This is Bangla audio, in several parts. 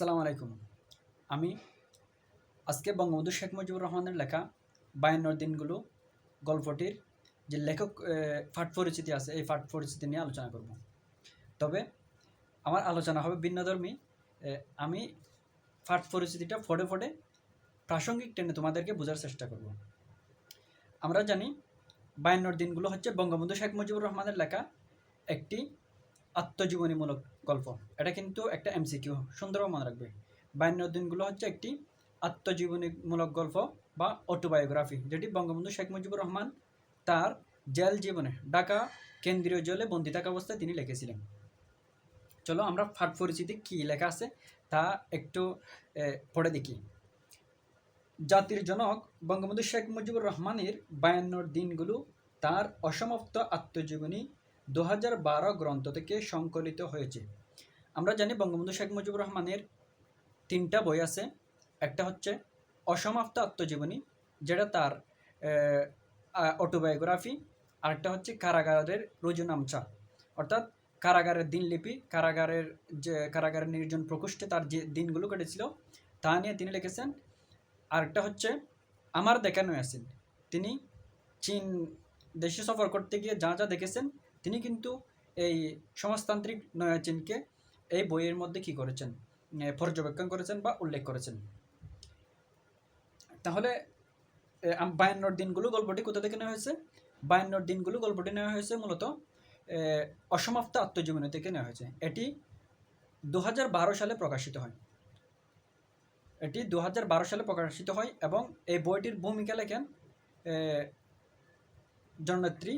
আসসালামু আলাইকুম। আমি আজকে বঙ্গবন্ধু শেখ মুজিবুর রহমানের লেখা বায়ান্নর দিনগুলো গল্পটির যে লেখক ফাট পরিচিতি আছে, এই ফাট পরিচিতি নিয়ে আলোচনা করব। তবে আমার আলোচনা হবে ভিন্নধর্মী আমি ফাট পরিচিতিটা ফোটে ফোটে প্রাসঙ্গিক টেনে তোমাদেরকে বোঝার চেষ্টা করব। আমরা জানি বায়ান্নর দিনগুলো হচ্ছে বঙ্গবন্ধু শেখ মুজিবুর রহমানের লেখা একটি আত্মজীবনীমূলক গল্প। এটা কিন্তু একটা এমসিকিউ সুন্দরভাবে মনে রাখবে। বায়ান্ন দিনগুলো হচ্ছে একটি আত্মজীবনীমূলক গল্প বা অটোবায়োগ্রাফি, যেটি বঙ্গবন্ধু শেখ মুজিবুর রহমান তার জেল জীবনে ঢাকা কেন্দ্রীয় জেলে বন্দি থাকা অবস্থায় তিনি লিখেছিলেন। চলো আমরা ফাট পরিচিতি কী লেখা আছে তা একটু পড়ে দেখি। জাতির জনক বঙ্গবন্ধু শেখ মুজিবুর রহমানের বায়ান্নর দিনগুলো তার অসমাপ্ত আত্মজীবনী দু হাজার বারো গ্রন্থ থেকে সংকলিত হয়েছে। আমরা জানি বঙ্গবন্ধু শেখ মুজিবুর রহমানের তিনটা বই আছে। একটা হচ্ছে অসমাপ্ত আত্মজীবনী, যেটা তার অটোবায়োগ্রাফি আরেকটা হচ্ছে কারাগারের রুজুনামচা। অর্থাৎ কারাগারের দিনলিপি, কারাগারের যে, কারাগারের নির্জন প্রকোষ্ঠে তার যে দিনগুলো কেটেছিল, তা নিয়ে তিনি লিখেছেন। আরেকটা হচ্ছে আমার দেখানো আছেন তিনি চীন দেশে সফর করতে গিয়ে যা যা দেখেছেন তিনি কিন্তু এই সমাজতান্ত্রিক নয়া চীনকে এই বইয়ের মধ্যে কি করেছেন? পর্যবেক্ষণ করেছেন বা উল্লেখ করেছেন? তাহলে বায়ান্নর দিনগুলো গল্পটি কোথা থেকে নেওয়া হয়েছে? বায়ান্নর দিনগুলো গল্পটি নেওয়া হয়েছে মূলত অসমাপ্ত আত্মজীবনী থেকে নেওয়া হয়েছে। এটি দু হাজার বারো সালে প্রকাশিত হয়। এটি দু হাজার বারো সালে প্রকাশিত হয় এবং এই বইটির ভূমিকা লেখেন জননেত্রী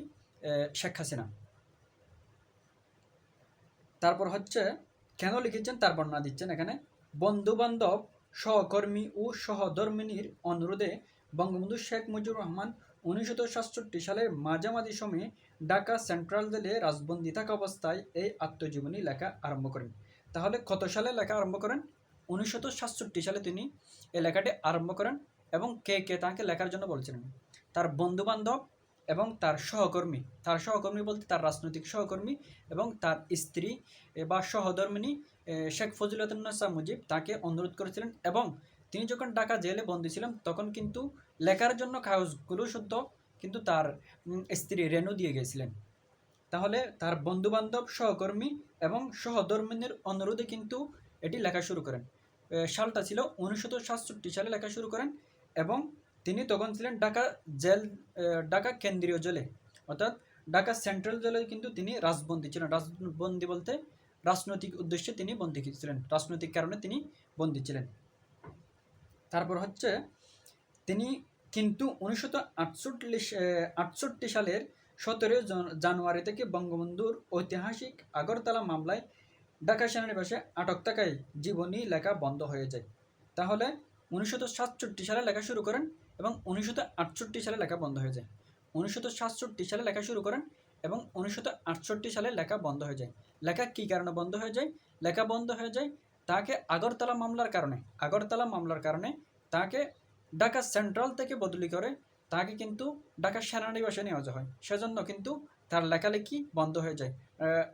শেখ হাসিনা। তারপর হচ্ছে কেন লিখেছেন? তার বর্ণনা দিচ্ছেন। এখানে বন্ধু বান্ধব সহকর্মী ও সহধর্মিনীর অনুরোধে বঙ্গবন্ধু শেখ মুজিবুর রহমান উনিশশো সাতষট্টি সালের মাঝামাঝি সময়ে ঢাকা সেন্ট্রাল জেলে রাজবন্দি থাকা অবস্থায় এই আত্মজীবনী লেখা আরম্ভ করেন। তাহলে কত সালে লেখা আরম্ভ করেন? উনিশশো সাতষট্টি সালে তিনি এই লেখাটি আরম্ভ করেন এবং কে কে তাকে লেখার জন্য বলছিলেন। তার বন্ধু বান্ধব এবং তার সহকর্মী। তার সহকর্মী বলতে তার রাজনৈতিক সহকর্মী এবং তার স্ত্রী বা সহধর্মিনী শেখ ফজিলতুন্নেসা মুজিব তাকে অনুরোধ করেছিলেন এবং তিনি যখন ঢাকা জেলে বন্দী ছিলেন, তখন কিন্তু লেখার জন্য কাগজগুলো শুদ্ধ কিন্তু তার স্ত্রী রেণু দিয়ে গিয়েছিলেন তাহলে তার বন্ধুবান্ধব, সহকর্মী এবং সহধর্মিনীর অনুরোধে কিন্তু এটি লেখা শুরু করেন। সালটা ছিল উনিশশো সাতষট্টি সালে লেখা শুরু করেন এবং তিনি তখন ছিলেন ঢাকা জেল ঢাকা কেন্দ্রীয় জেলে। অর্থাৎ ঢাকা সেন্ট্রাল জেলে কিন্তু তিনি রাজবন্দী ছিলেন। রাজবন্দী বলতে রাজনৈতিক উদ্দেশ্যে তিনি বন্দী ছিলেন। রাজনৈতিক কারণে তিনি বন্দী ছিলেন। তারপর হচ্ছে তিনি কিন্তু উনিশশো আটষট্টি আটষট্টি সালের সতেরোই জানুয়ারি থেকে বঙ্গবন্ধুর ঐতিহাসিক আগরতলা মামলায় ঢাকা সেনানিবাসে আটক থাকায় জীবনী লেখা বন্ধ হয়ে যায়। তাহলে উনিশশো সাতষট্টি সালে লেখা শুরু করেন এবং উনিশশো আটষট্টি সালে লেখা বন্ধ হয়ে যায়। উনিশশো সাতষট্টি সালে লেখা শুরু করেন এবং উনিশশো আটষট্টি সালে লেখা বন্ধ হয়ে যায়। লেখা কী কারণে বন্ধ হয়ে যায়? লেখা বন্ধ হয়ে যায় তাকে আগরতলা মামলার কারণে। আগরতলা মামলার কারণে তাকে ঢাকা সেন্ট্রাল থেকে বদলি করে তাকে কিন্তু ঢাকা সেনানিবাসে নেওয়া হয়। সেজন্য কিন্তু তার লেখালেখি বন্ধ হয়ে যায়।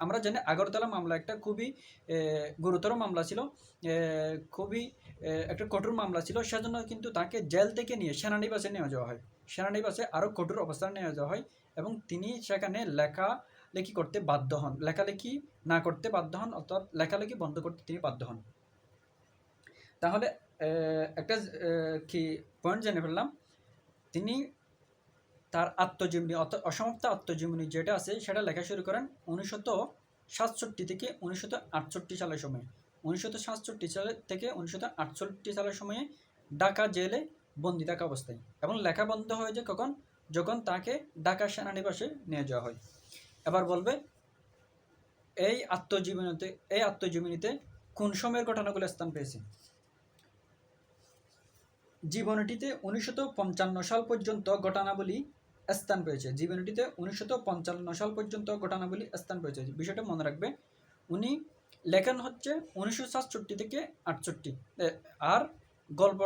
আমরা জানি আগরতলা মামলা একটা খুবই গুরুতর মামলা ছিল। খুবই একটা কঠোর মামলা ছিল। সেজন্য কিন্তু তাকে জেল থেকে নিয়ে সেনানিবাসে নেওয়া যাওয়া হয়। সেনানিবাসে আরও কঠোর অবস্থানে নেওয়া যাওয়া হয় এবং তিনি সেখানে লেখা লেখি করতে বাধ্য হন। লেখালেখি না করতে বাধ্য হন, অর্থাৎ লেখালেখি বন্ধ করতে তিনি বাধ্য হন। তাহলে একটা কি পয়েন্ট জেনে ফেললাম। তিনি তার আত্মজীবনী অসমাপ্ত আত্মজীবনী যেটা আছে, সেটা লেখা শুরু করেন উনিশশো সাতষট্টি থেকে উনিশশো আটষট্টি সালের সময়। উনিশশো সাতষট্টি সালে থেকে উনিশশো আটষট্টি সালের সময়ে ঢাকা জেলে বন্দি থাকা অবস্থায় এবং লেখা বন্ধ হয়ে যায় কখন? যখন তাকে ঢাকা সেনানিবাসে নিয়ে যাওয়া হয়। এবার বলবে, এই আত্মজীবনীতে এই আত্মজীবনীতে কোন সময়ের ঘটনাগুলো স্থান পেয়েছে? জীবনীটিতে উনিশশো পঞ্চান্ন সাল পর্যন্ত ঘটনাবলী স্থান পেয়েছে। জীবনীটিতে উনিশশো পঞ্চান্ন সাল পর্যন্ত ঘটনাবলী স্থান পেয়েছে। বিষয়টা মনে রাখবে, উনি লেখেন হচ্ছে উনিশশো সাতষট্টি থেকে আটষট্টি। আর গল্প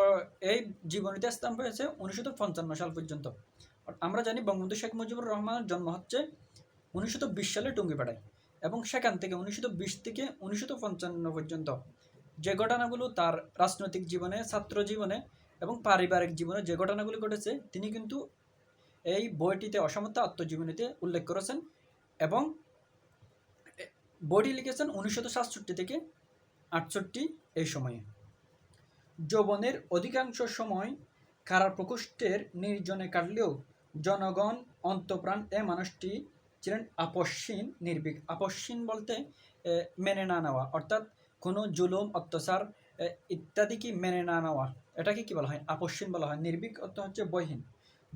এই জীবনীতে স্থান পেয়েছে উনিশশো পঞ্চান্ন সাল পর্যন্ত। আমরা জানি বঙ্গবন্ধু শেখ মুজিবুর রহমানের জন্ম হচ্ছে উনিশশো বিশ সালে টুঙ্গিপাড়ায় এবং সেখান থেকে উনিশশো বিশ থেকে উনিশশো পঞ্চান্ন পর্যন্ত। যে ঘটনাগুলো তার রাজনৈতিক জীবনে, ছাত্র জীবনে এবং পারিবারিক জীবনে যে ঘটনাগুলি ঘটেছে, তিনি কিন্তু এই বইটিতে অসমতা আত্মজীবনীতে উল্লেখ করেছেন এবং বইটি লিখেছেন উনিশশো সাতষট্টি থেকে আটষট্টি এই সময়ে। যৌবনের অধিকাংশ সময় কারার প্রকোষ্ঠের নির্জনে কাটলেও জনগণ, অন্তপ্রাণ এ মানুষটি ছিলেন আপসীন নির্ভীক। আপসীন বলতে মেনে না নেওয়া। অর্থাৎ কোনো জুলুম, অত্যাচার ইত্যাদি কি মেনে না নেওয়া? এটাকে কি বলা হয়? আপসীন বলা হয়। নির্ভীক অর্থ হচ্ছে বহিন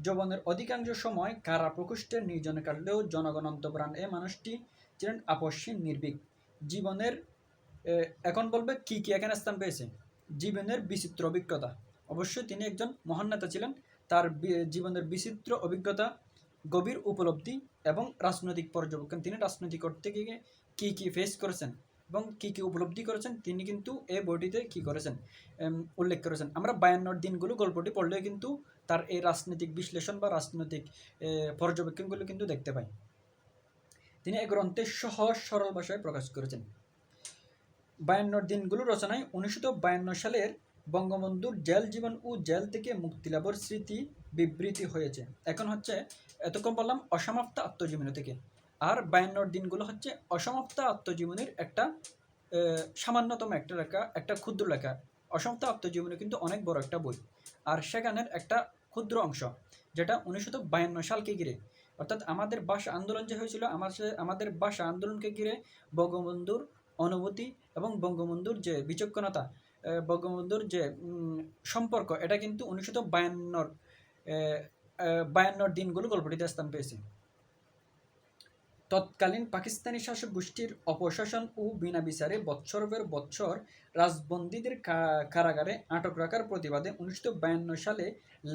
যৌবনের অধিকাংশ সময় কারা প্রকোষ্ঠের নির্জনে কাটলেও জনগণ অন্তপ্রাণ এ মানুষটি ছিলেন আপসীন নির্ভীক। জীবনের এখন বলবে কি কি এখানে স্থান পেয়েছে? জীবনের বিচিত্র অভিজ্ঞতা। অবশ্যই তিনি একজন মহান নেতা ছিলেন। তার জীবনের বিচিত্র অভিজ্ঞতা, গভীর উপলব্ধি এবং রাজনৈতিক পর্যবেক্ষণ। তিনি রাজনৈতিক করতে গিয়ে কী কী ফেস করেছেন এবং কী কী উপলব্ধি করেছেন, তিনি কিন্তু এই বইটিতে কী করেছেন উল্লেখ করেছেন। আমরা বায়ান্নর দিনগুলো গল্পটি পড়লে কিন্তু তার এই রাজনৈতিক বিশ্লেষণ বা রাজনৈতিক পর্যবেক্ষণগুলো কিন্তু দেখতে পাই। তিনি এই গ্রন্থে সহজ সরল ভাষায় প্রকাশ করেছেন। বায়ান্নর দিনগুলো রচনায় উনিশশো বায়ান্ন সালের বঙ্গবন্ধুর জেল জীবন ও জেল থেকে মুক্তিলাভের স্মৃতি বিবৃতি হয়েছে। এখন হচ্ছে, এতক্ষণ বললাম অসমাপ্ত আত্মজীবনী থেকে। আর বায়ান্নর দিনগুলো হচ্ছে অসমাপ্ত আত্মজীবনীর একটা সামান্যতম একটা লেখা, একটা ক্ষুদ্র লেখা। অসমাপ্ত আত্মজীবনী কিন্তু অনেক বড় একটা বই। আর সেখানের একটা ক্ষুদ্র অংশ, যেটা উনিশশো বায়ান্ন সালকে ঘিরে। অর্থাৎ আমাদের ভাষা আন্দোলন যে হয়েছিল আমাদের ভাষা আন্দোলনকে ঘিরে বঙ্গবন্ধুর অনুভূতি এবং বঙ্গবন্ধুর যে বিচক্ষণতা বঙ্গবন্ধুর যে সম্পর্ক, এটা কিন্তু উনিশশো বায়ান্নর বায়ান্নর দিনগুলো গল্পটিতে স্থান পেয়েছে। তৎকালীন পাকিস্তানি শাসক গোষ্ঠীর অপশাসন ও বিনা বিচারে বৎসরের বৎসর রাজবন্দীদের কারাগারে আটক রাখার প্রতিবাদে উনিশশো বায়ান্ন সালে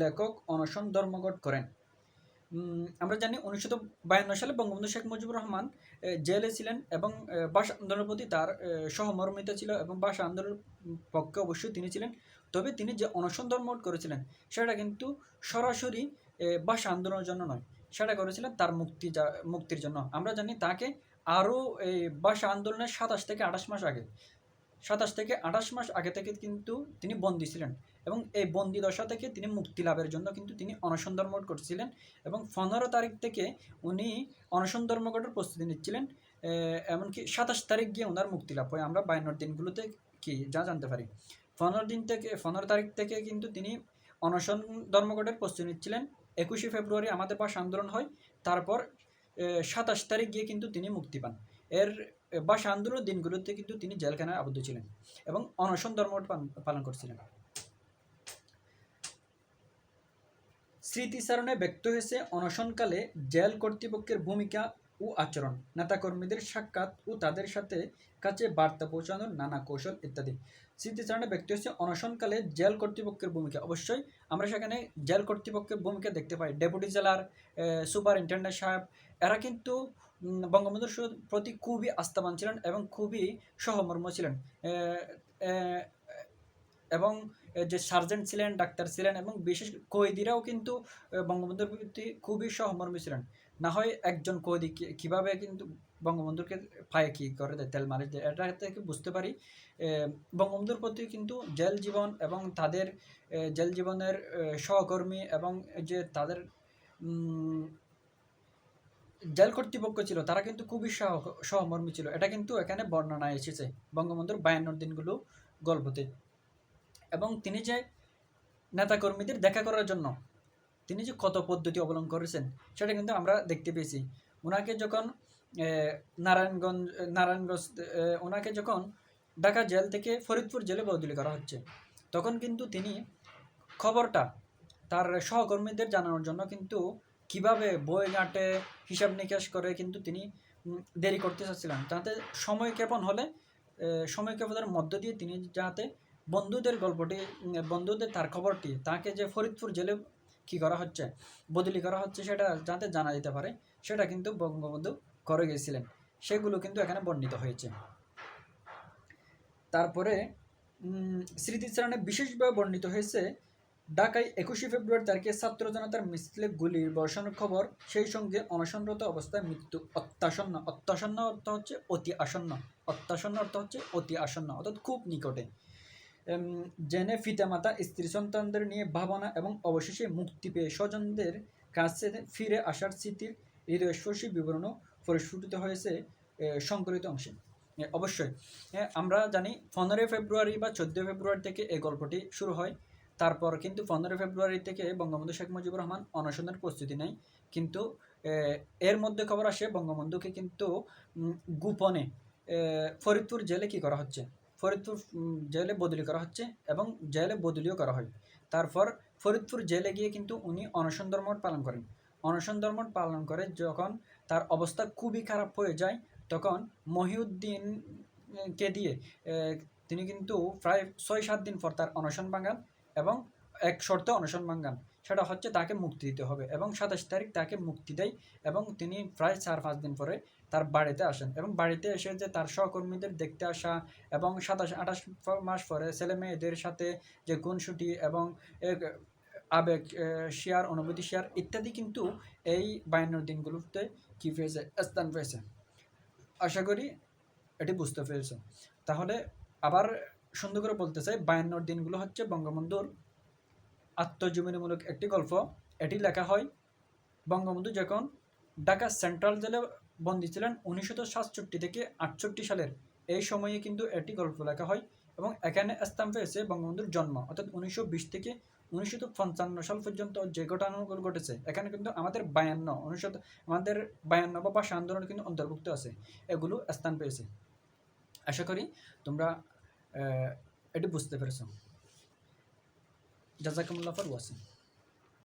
লেখক অনশন ধর্মঘট করেন। আমরা জানি উনিশশো বায়ান্ন সালে বঙ্গবন্ধু শেখ মুজিবুর রহমান জেলে ছিলেন এবং ভাষা আন্দোলনের প্রতি তার সহমর্মিতা ছিল এবং ভাষা আন্দোলনের পক্ষে অবশ্যই তিনি ছিলেন। তবে তিনি যে অনশন ধর্মঘট করেছিলেন, সেটা কিন্তু সরাসরি ভাষা আন্দোলনের জন্য নয়। সেটা করেছিলেন তার মুক্তি মুক্তির জন্য। আমরা জানি তাকে আরও এই ভাষা আন্দোলনের সাতাশ থেকে আঠাশ মাস আগে, সাতাশ থেকে আঠাশ মাস আগে থেকে কিন্তু তিনি বন্দী ছিলেন এবং এই বন্দি দশা থেকে তিনি মুক্তি লাভের জন্য কিন্তু তিনি অনশন ধর্মঘট করছিলেন এবং পনেরো তারিখ থেকে উনি অনশন ধর্মঘটের প্রস্তুতি নিচ্ছিলেন এমনকি সাতাশ তারিখ গিয়ে ওনার মুক্তি লাভ হয়। আমরা বায়ান্নর দিনগুলোতে কি যা জানতে পারি। পনেরো দিন থেকে, পনেরো তারিখ থেকে কিন্তু তিনি অনশন ধর্মঘটের প্রস্তুতি নিচ্ছিলেন। একুশে ফেব্রুয়ারি আমাদের পাশ আন্দোলন হয়, তারপর সাতাশ তারিখ গিয়ে কিন্তু তিনি মুক্তি পান। এর ভাষা আন্দোলনের দিনগুলোতে কিন্তু তিনি জেলখানায় আবদ্ধ ছিলেন এবং অনশন পান- পালন করছিলেন। স্মৃতিচারণে ব্যক্ত হয়েছে অনশনকালে জেল কর্তৃপক্ষের ভূমিকা ও আচরণ, নেতাকর্মীদের সাক্ষাৎ ও তাদের সাথে কাছে বার্তা পৌঁছানোর নানা কৌশল ইত্যাদি। স্মৃতিচারণে ব্যক্ত হয়েছে অনশনকালে জেল কর্তৃপক্ষের ভূমিকা। অবশ্যই আমরা সেখানে জেল কর্তৃপক্ষের ভূমিকা দেখতে পাই। ডেপুটি জেলার সুপারিনটেন্ডেন্ট সাহেব, এরা কিন্তু বঙ্গবন্ধুর প্রতি খুবই আস্থাবান ছিলেন এবং খুবই সহমর্ম ছিলেন। এবং যে সার্জেন্ট ছিলেন, ডাক্তার ছিলেন এবং বিশেষ কয়েদিরাও কিন্তু বঙ্গবন্ধুর প্রতি খুবই সহমর্মী ছিলেন। না হয় একজন কয়েদি কি- কীভাবে কিন্তু বঙ্গবন্ধুকে পায়ে কি করে দেয় তেল মালিশ দেয় এটা থেকে বুঝতে পারি। বঙ্গবন্ধুর প্রতি কিন্তু জেল জীবন এবং তাদের জেল জীবনের সহকর্মী এবং যে তাদের জেল কর্তৃপক্ষ ছিল, তারা কিন্তু খুবই সহ, সহমর্মী ছিল। এটা কিন্তু এখানে বর্ণনায় এসেছে, বঙ্গবন্ধুর বায়ান্নর দিনগুলো গল্পতে। এবং তিনি যে নেতাকর্মীদের দেখা করার জন্য তিনি যে কত পদ্ধতি অবলম্বন করেছেন, সেটা কিন্তু আমরা দেখতে পেয়েছি। ওনাকে যখন নারায়ণগঞ্জ নারায়ণগঞ্জ ওনাকে যখন ঢাকা জেল থেকে ফরিদপুর জেলে বদলি করা হচ্ছে, তখন কিন্তু তিনি খবরটা তার সহকর্মীদের জানানোর জন্য কিন্তু কীভাবে বই ঘাটে হিসাব নিকাশ করে কিন্তু তিনি দেরি করতে চাচ্ছিলেন। তাতে সময় ক্ষেপণ হলে সময় ক্ষেপণের মধ্য দিয়ে তিনি যাতে বন্ধুদের গল্পটি বন্ধুদের তার খবরটি, তাকে যে ফরিদপুর জেলে কি করা হচ্ছে? বদলি করা হচ্ছে সেটা যাতে জানা যেতে পারে, সেটা কিন্তু বঙ্গবন্ধু করে গেছিলেন। সেগুলো কিন্তু এখানে বর্ণিত হয়েছে। তারপরে স্মৃতিচারণে বিশেষভাবে বর্ণিত হয়েছে, ঢাকায় একুশে ফেব্রুয়ারি তারিখে ছাত্র জনতার মিছিলে গুলির বর্ষণের খবর, সেই সঙ্গে অনশনরত অবস্থায় মৃত্যু অত্যাসন্ন অত্যাসন্ন অর্থ হচ্ছে অতি আসন্ন। অত্যাসন্ন অর্থ হচ্ছে অতি আসন্ন, অর্থাৎ খুব নিকটে। জেনে পিতামাতা স্ত্রী সন্তানদের নিয়ে ভাবনা এবং অবশেষে মুক্তি পেয়ে স্বজনদের কাছে ফিরে আসার স্মৃতির হৃদয়স্পর্শী বিবরণও পরিস্ফুটিত হয়েছে সংকলিত অংশে। অবশ্যই আমরা জানি পনেরোই ফেব্রুয়ারি বা চোদ্দোই ফেব্রুয়ারি থেকে এই গল্পটি শুরু হয়। তারপর কিন্তু পনেরোই ফেব্রুয়ারি থেকে বঙ্গবন্ধু শেখ মুজিবুর রহমান অনশনের প্রস্তুতি নেয়। কিন্তু এর মধ্যে খবর আসে বঙ্গবন্ধুকে কিন্তু গোপনে ফরিদপুর জেলে কি করা হচ্ছে? ফরিদপুর জেলে বদলি করা হচ্ছে এবং জেলে বদলিও করা হয় তারপর ফরিদপুর জেলে গিয়ে কিন্তু উনি অনশন ধর্ম পালন করেন। অনশন ধর্ম পালন করে যখন তার অবস্থা খুবই খারাপ হয়ে যায়, তখন মহিউদ্দিনকে দিয়ে তিনি কিন্তু প্রায় ছয় সাত দিন পর তার অনশন ভাঙান এবং এক শর্তে অনশন ভাঙান। সেটা হচ্ছে তাকে মুক্তি দিতে হবে এবং সাতাশ তারিখ তাকে মুক্তি দেয় এবং তিনি প্রায় চার, পাঁচ দিন পরে তার বাড়িতে আসেন এবং বাড়িতে এসে যে তার সহকর্মীদের দেখতে আসা এবং সাতাশ, আঠাশ মাস পরে ছেলে মেয়েদের সাথে যে গুণসুটি এবং আবেগ শেয়ার, অনুভূতি শেয়ার ইত্যাদি কিন্তু এই বায়ান্নর দিনগুলোতে কী পেয়েছে? স্থান পেয়েছে। আশা করি এটি বুঝতে পেরেছে। তাহলে আবার সুন্দর করে বলতে চাই, বায়ান্নর দিনগুলো হচ্ছে বঙ্গবন্ধুর আত্মজীবনীমূলক একটি গল্প। এটি লেখা হয় বঙ্গবন্ধু যখন ঢাকা সেন্ট্রাল জেলে বন্দী ছিলেন, উনিশশো সাতষট্টি থেকে আটষট্টি সালের এই সময়ে কিন্তু এটি গল্প লেখা হয় এবং এখানে স্থান পেয়েছে বঙ্গবন্ধুর জন্ম। অর্থাৎ উনিশশো বিশ থেকে উনিশশো পঞ্চান্ন সাল পর্যন্ত যে ঘটনাগুলো ঘটেছে, এখানে কিন্তু আমাদের বায়ান্ন, উনিশশো আমাদের বায়ান্ন বা ভাষা আন্দোলন কিন্তু অন্তর্ভুক্ত আছে। এগুলো স্থান পেয়েছে। আশা করি তোমরা এটি বুঝতে পেরেছ। জাজাকুমুল্লাহ ফর ওয়াসিম